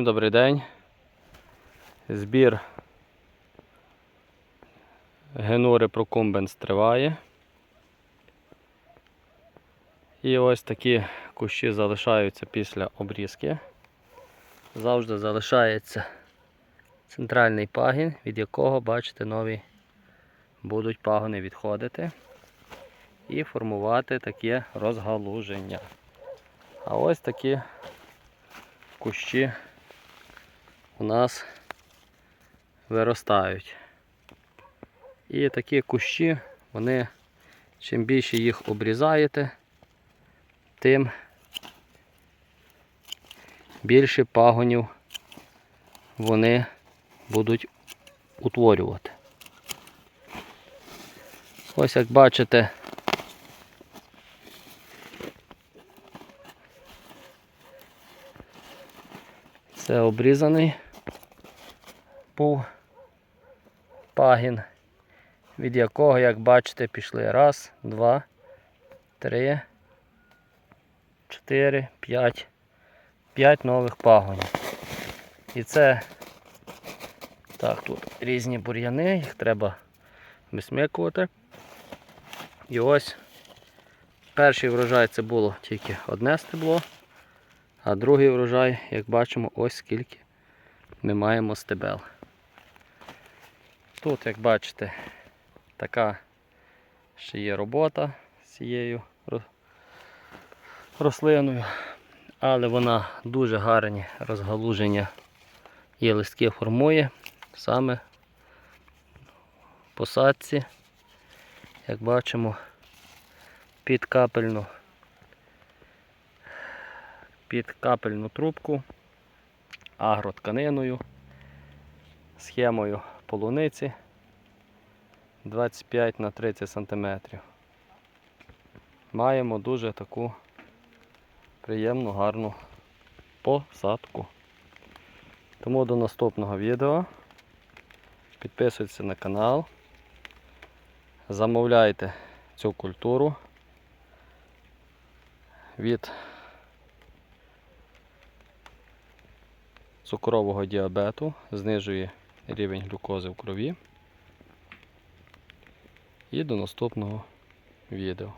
Добрий день. Збір генури прокумбенс триває. І ось такі кущі залишаються після обрізки. Завжди залишається центральний пагін, від якого, бачите, нові будуть пагони відходити і формувати таке розгалуження. А ось такі кущі у нас виростають. І такі кущі, вони, чим більше їх обрізаєте, тим більше пагонів вони будуть утворювати. Ось як бачите, це обрізаний був пагін, від якого, як бачите, пішли раз, два, три, чотири, п'ять. П'ять нових пагонів. І це так, тут різні бур'яни, їх треба висмикувати. І ось перший врожай це було тільки одне стебло, а другий врожай, як бачимо, ось скільки ми маємо стебел. Тут, як бачите, така ще є робота з цією рослиною, але вона дуже гарні розгалуження і листки формує саме посадці, як бачимо, під капельну, під капельну трубку агротканиною, схемою полуниці 25 на 30 см. Маємо дуже таку приємну, гарну посадку. Тому до наступного відео. Підписуйтесь на канал. Замовляйте цю культуру від цукрового діабету, знижує рівень глюкози в крові. І до наступного відео.